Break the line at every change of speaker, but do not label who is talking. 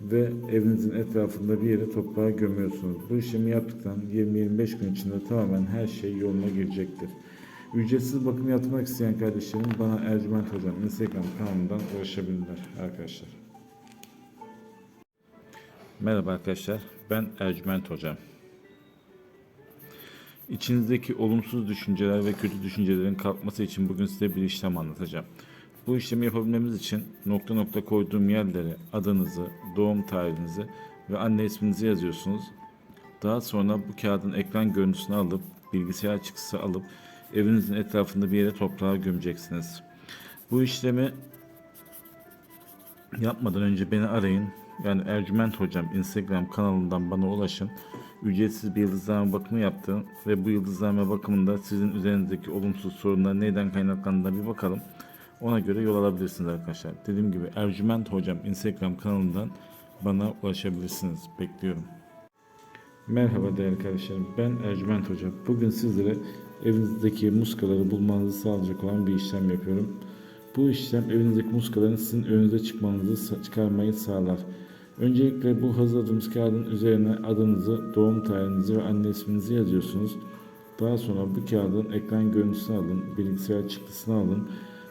ve evinizin etrafında bir yere toprağa gömüyorsunuz. Bu işlemi yaptıktan 20-25 gün içinde tamamen her şey yoluna girecektir. Ücretsiz bakım yaptırmak isteyen kardeşlerim bana Ercüment Hocam Instagram kanalından ulaşabilirler arkadaşlar. Merhaba arkadaşlar, ben Ercüment Hocam. İçinizdeki olumsuz düşünceler ve kötü düşüncelerin kalkması için bugün size bir işlem anlatacağım. Bu işlemi yapabilmemiz için nokta nokta koyduğum yerlere adınızı, doğum tarihinizi ve anne isminizi yazıyorsunuz. Daha sonra bu kağıdın ekran görüntüsünü alıp bilgisayar çıktısı alıp evinizin etrafında bir yere toprağa gömeceksiniz. Bu işlemi yapmadan önce beni arayın. Yani Ercüment Hocam Instagram kanalından bana ulaşın. Ücretsiz bir yıldızlama bakımı yaptım ve bu yıldızlama bakımında sizin üzerinizdeki olumsuz sorunlar neyden kaynaklandığına bir bakalım. Ona göre yol alabilirsiniz arkadaşlar. Dediğim gibi Ercüment Hocam Instagram kanalından bana ulaşabilirsiniz. Bekliyorum. Merhaba değerli kardeşlerim. Ben Ercüment Hoca. Bugün sizlere evinizdeki muskaları bulmanızı sağlayacak olan bir işlem yapıyorum. Bu işlem evinizdeki muskaların sizin önünüze çıkmanızı çıkarmayı sağlar. Öncelikle bu hazırladığımız kağıdın üzerine adınızı, doğum tarihinizi ve anne isminizi yazıyorsunuz. Daha sonra bu kağıdın ekran görüntüsünü alın, bilgisayar çıktısını alın